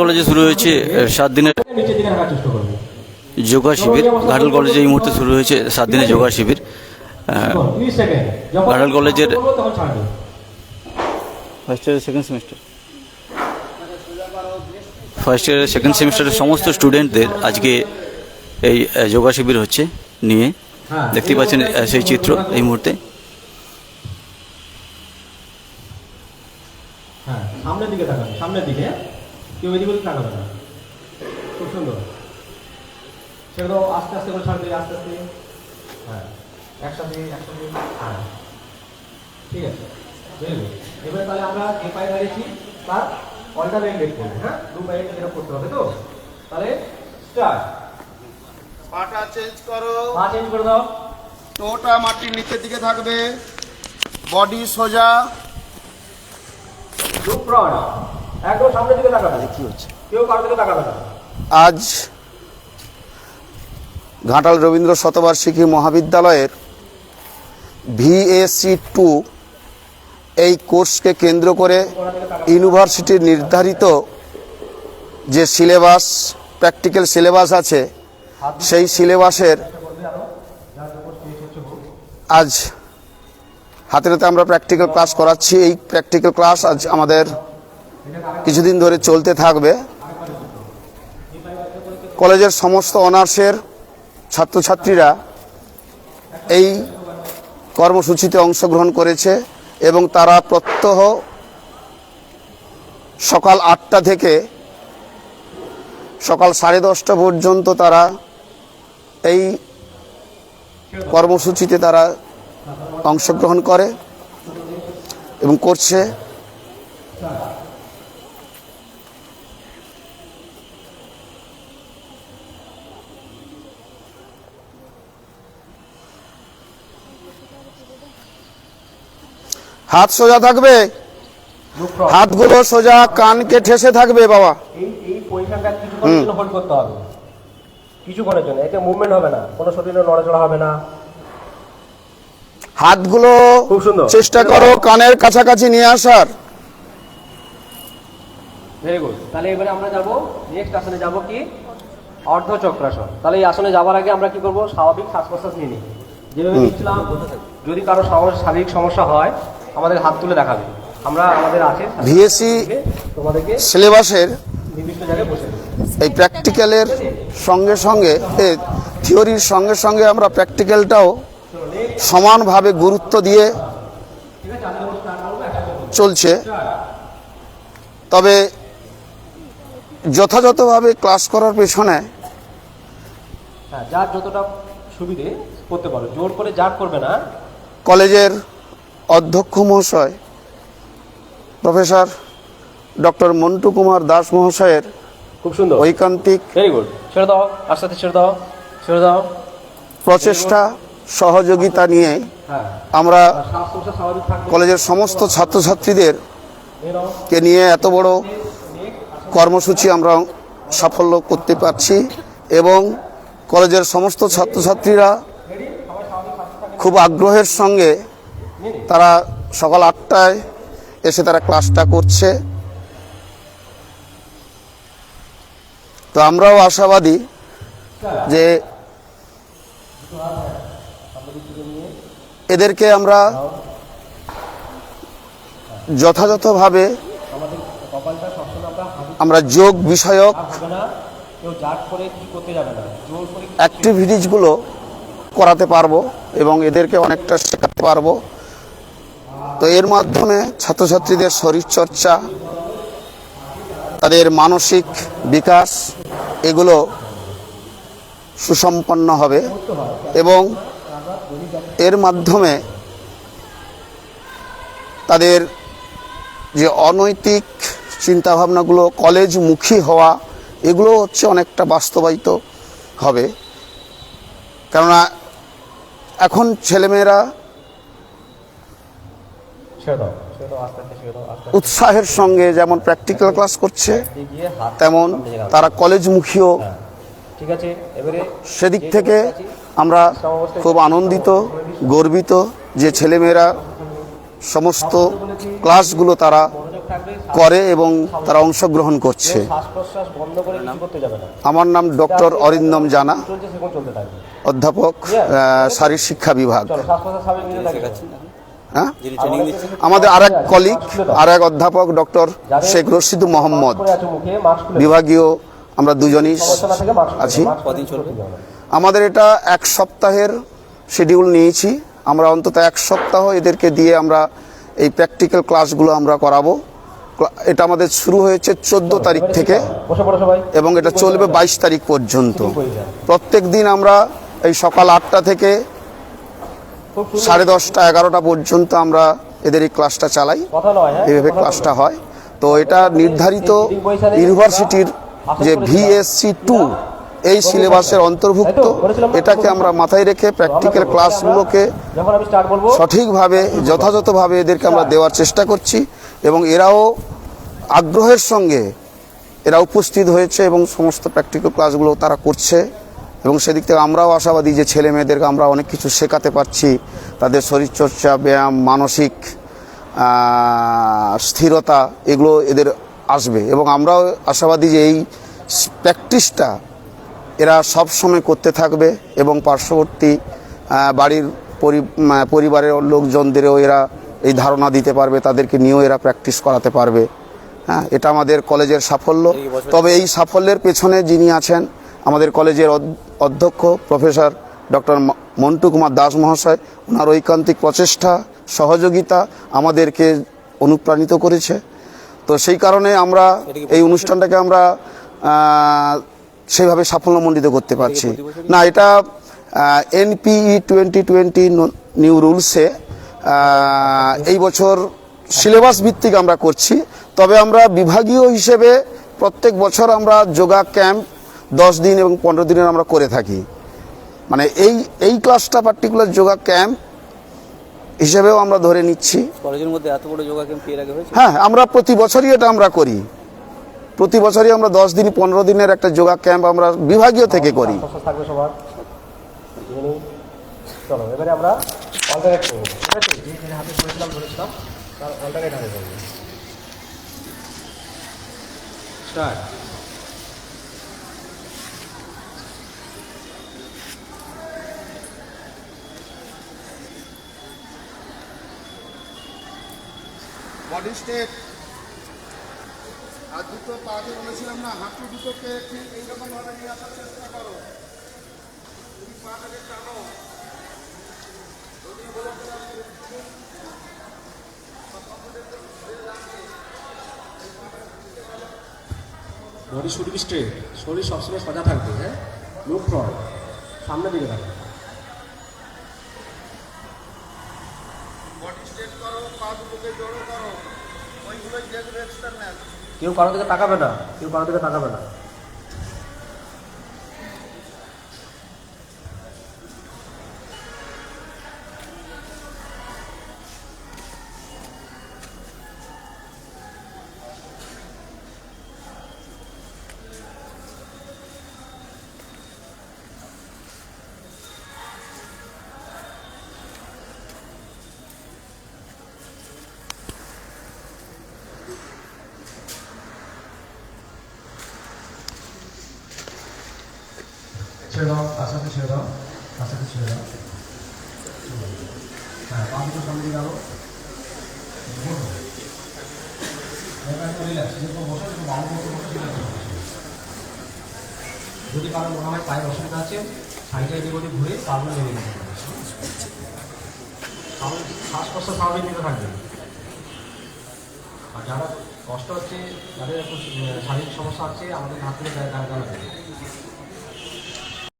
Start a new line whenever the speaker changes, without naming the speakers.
কলেজে শুরু হয়েছে সাত দিনের যোগা শিবির। ঘাটাল কলেজে এই মুহূর্তে শুরু হয়েছে সাত দিনের যোগা শিবির। ঘাটাল কলেজের- first year second semester first ইয়ারের সেকেন্ড সেমিস্টারের সমস্ত স্টুডেন্টদের আজকে এই যোগা শিবির হচ্ছে নিয়ে। দেখতেই পাচ্ছেন সেই চিত্র এই মুহূর্তে।
হ্যাঁ সামনের দিকে সামনের দিকে। কেউ এদিকে ওদিকে তাকাবে না খুব সুন্দর। সেগুলো আস্তে আস্তে করে ছাড়বে আস্তে আস্তে। হ্যাঁ একসাথে একসাথে। হ্যাঁ ঠিক আছে। গুড এবারে তাহলে আমরা যে পায়ে দাঁড়িয়েছি তার অল্টারনেট লেগ করব হ্যাঁ? দু পায়ে যেটা করতে হবে তো? তাহলে স্টার্ট
পাটা চেঞ্জ করো।
পা চেঞ্জ করে দাও।
টোটা মাটির নিচের দিকে থাকবে। বডি সোজা।
লুক ফ্রন্ট একদম সামনের দিকে তাকাবে। কি হচ্ছে? কেউ কারোর দিকে তাকাবে না।
আজ ঘাটাল রবীন্দ্র শতবার্ষিকী মহাবিদ্যালয়ের ভিএসি টু এই কোর্সকে কেন্দ্র করে ইউনিভার্সিটির নির্ধারিত যে সিলেবাস প্র্যাকটিক্যাল সিলেবাস আছে সেই সিলেবাসের আজ হাতে হাতে আমরা প্র্যাকটিক্যাল ক্লাস করাচ্ছি। এই প্র্যাকটিক্যাল ক্লাস আজ আমাদের কিছুদিন ধরে চলতে থাকবে। কলেজের সমস্ত অনার্সের ছাত্রছাত্রীরা এই কর্মসূচিতে অংশগ্রহণ করেছে এবং তারা প্রত্যহ সকাল আটটা থেকে সকাল সাড়ে দশটা পর্যন্ত তারা এই কর্মসূচিতে তারা অংশগ্রহণ করে এবং করছে। হাত সোজা থাকবে? হাতগুলো সোজা কানকে ঠেসে থাকবে বাবা।
এই এই পজিশনটা কিছুক্ষণের জন্য হোল্ড করতে হবে। কিছুক্ষণের জন্য এতে মুভমেন্ট হবে না। কোনো শরীরে নড়াচড়া হবে না।
হাতগুলো
খুব সুন্দর।
চেষ্টা করো কানের কাছাকাছি নিয়ে আসার।
ভেরি গুড তাহলে এবারে আমরা যাব নেক্সট আসনে যাব কি? অর্ধ চক্রাসন তাহলে এই আসনে যাওয়ার আগে আমরা কি করব? স্বাভাবিক শ্বাস প্রশ্বাস নিয়ে নিই। যেভাবে নিচ্ছিলাম যদি কারও শারীরিক সমস্যা হয় আমাদের হাত তুলে দেখাবে আমরা আমাদের আছে
ভিএসি
তোমাদেরকে
সিলেবাসের
নির্দিষ্ট জায়গায় বসে দেবো।
এই প্র্যাকটিক্যালের সঙ্গে সঙ্গে থিওরির সঙ্গে সঙ্গে আমরা প্র্যাকটিক্যালটাও সমানভাবে গুরুত্ব দিয়ে চলছে তবে যথাযথভাবে ক্লাস করার পেছনে
হ্যাঁ যার যতটা সুবিধে করতে পারো জোর করে যার করবে না
কলেজের অধ্যক্ষ মহাশয় প্রফেসর ডক্টর মন্টু কুমার দাস মহাশয়ের
খুব সুন্দর।
ঐকান্তিক
ভেরি গুড ছেড়ে দাও আস্তে ছেড়ে দাও ছেড়ে দাও।
প্রচেষ্টা সহযোগিতা নিয়ে
হ্যাঁ।
আমরা কলেজের সমস্ত ছাত্রছাত্রীদের কে নিয়ে এত বড় কর্মসূচি আমরা সাফল্য করতে পারছি এবং কলেজের সমস্ত ছাত্রছাত্রীরা খুব আগ্রহের সঙ্গে তারা সকাল আটটায় এসে তারা ক্লাসটা করছে। তো আমরাও আশাবাদী যে এদেরকে আমরা যথাযথভাবে
আমরা
যোগ বিষয়ক অ্যাক্টিভিটিসগুলো করাতে পারব এবং এদেরকে অনেকটা শেখাতে পারব। তো এর মাধ্যমে ছাত্রছাত্রীদের শরীরচর্চা, তাদের মানসিক বিকাশ, এগুলো সুসম্পন্ন হবে এবং এর মাধ্যমে তাদের যে অনৈতিক চিন্তাভাবনাগুলো, কলেজমুখী হওয়া এগুলো হচ্ছে অনেকটা বাস্তবায়িত হবে। কেননা এখন ছেলেমেয়েরা
ছেড়ে দাও ছেড়ে দাও আস্তে আস্তে ছেড়ে দাও আস্তে
উৎসাহের সঙ্গে যেমন প্র্যাকটিক্যাল ক্লাস করছে তেমন তারা কলেজমুখীও
হ্যাঁ। ঠিক আছে এবারে
সেদিক থেকে আমরা খুব আনন্দিত গর্বিত যে ছেলেমেয়েরা সমস্ত ক্লাসগুলো তারা করে এবং তারা অংশগ্রহণ করছে। আমার নাম ডক্টর অরিন্দম জানা অধ্যাপক শারীর শিক্ষা বিভাগ। হ্যাঁ?
যিনি ট্রেনিং দিচ্ছেন
আমাদের আর এক কলিগ আর এক অধ্যাপক ডক্টর শেখ রশিদু মোহাম্মদ। বিভাগীয় আমরা দুজনই আছি। আমাদের এটা এক সপ্তাহের শিডিউল নিয়েছি। আমরা অন্তত এক সপ্তাহ এদেরকে দিয়ে আমরা এই প্র্যাকটিক্যাল ক্লাসগুলো আমরা করাবো। এটা আমাদের শুরু হয়েছে চোদ্দ তারিখ থেকে এবং এটা চলবে বাইশ তারিখ পর্যন্ত। প্রত্যেক দিন আমরা এই সকাল আটটা থেকে সাড়ে দশটা এগারোটা পর্যন্ত আমরা এদের এই ক্লাসটা চালাই।
হ্যাঁ?
এইভাবে ক্লাসটা হয়। তো এটা নির্ধারিত ইউনিভার্সিটির যে ভিএসসি টু এই সিলেবাসের অন্তর্ভুক্ত এটাকে আমরা মাথায় রেখে প্র্যাকটিক্যাল ক্লাসগুলোকে সঠিকভাবে যথাযথভাবে এদেরকে আমরা দেওয়ার চেষ্টা করছি এবং এরাও আগ্রহের সঙ্গে এরা উপস্থিত হয়েছে এবং সমস্ত প্র্যাকটিক্যাল ক্লাসগুলো তারা করছে। এবং সেদিক থেকে আমরাও আশাবাদী যে ছেলে মেয়েদেরকে আমরা অনেক কিছু শেখাতে পারছি। তাদের শরীরচর্চা ব্যায়াম মানসিক স্থিরতা এগুলো এদের আসবে। এবং আমরাও আশাবাদী যে এই প্র্যাকটিসটা এরা সব সময় করতে থাকবে এবং পার্শ্ববর্তী বাড়ির পরি- পরিবারের লোকজনদেরও এরা এই ধারণা দিতে পারবে তাদেরকে নিয়েও এরা প্র্যাকটিস করাতে পারবে। হ্যাঁ এটা আমাদের কলেজের সাফল্য। তবে এই সাফল্যের পেছনে যিনি আছেন আমাদের কলেজের অধ্যক্ষ প্রফেসর ডক্টর মন্টু কুমার দাস মহাশয় ওনার ঐকান্তিক প্রচেষ্টা সহযোগিতা আমাদেরকে অনুপ্রাণিত করেছে। তো সেই কারণে আমরা এই অনুষ্ঠানটাকে আমরা সেইভাবে সাফল্যমণ্ডিত করতে পারছি। না এটা এনপিই টোয়েন্টি টোয়েন্টি নিউ রুলসে এই বছর সিলেবাস ভিত্তিক আমরা করছি। তবে আমরা বিভাগীয় হিসেবে প্রত্যেক বছর আমরা যোগা ক্যাম্প দশ দিন এবং পনেরো দিনের আমরা করে থাকি। মানে এই এই ক্লাসটা পার্টিকুলার যোগা ক্যাম্প হিসেবেও আমরা ধরে নিচ্ছি।
কলেজের মধ্যে এত বড় যোগা ক্যাম্প এর আগে হয়েছে?
হ্যাঁ আমরা প্রতি বছরই এটা আমরা করি। প্রতি বছরই আমরা দশ দিন পনেরো দিনের একটা যোগা ক্যাম্প আমরা বিভাগীয় থেকে করি।
থাকবে সবার। চলো এবারে আমরা অল্টারনেট করব। ঠিক আছে? যে যে হাতে ধরেছিলাম ধরেছিলাম তার অল্টারনেট হাতে করব স্টার্ট
বডি স্টেট আর দুটো পা বলেছিলাম না, হাঁটু দুটোকে ঠিক এইরকম ভাবে নিয়ে আসার চেষ্টা করো। যদি পাটাকে টানো।
বি স্ট্রেট শরীর সবসময় সোজা থাকবে হ্যাঁ? লুক ফ্রন্ট সামনের দিকে থাকবে
বডি স্ট্রেট করো পা দুটোকে জড়ো করো ওইগুলোই দেখবে এক্সটার্নাল
কেউ কারও দিকে তাকাবে না কেউ কারও দিকে তাকাবে না। ছেড়ে দাও, তার সাথে ছেড়ে দাও, তার সাথে ছেড়ে দাও। হ্যাঁ পা দুটো সামনে দিকে আলো যদি কারও মনে হয় পায়ের অসুবিধা আছে, সাইডে এদিক ঘুরে পাগুলো নেমে নিতে পারে। শ্বাস প্রশ্বাস স্বাভাবিক নিতে থাকবে। আর যারা কষ্ট হচ্ছে, যাদের একটু শারীরিক সমস্যা আছে আমাদের হাত থেকে জানাবে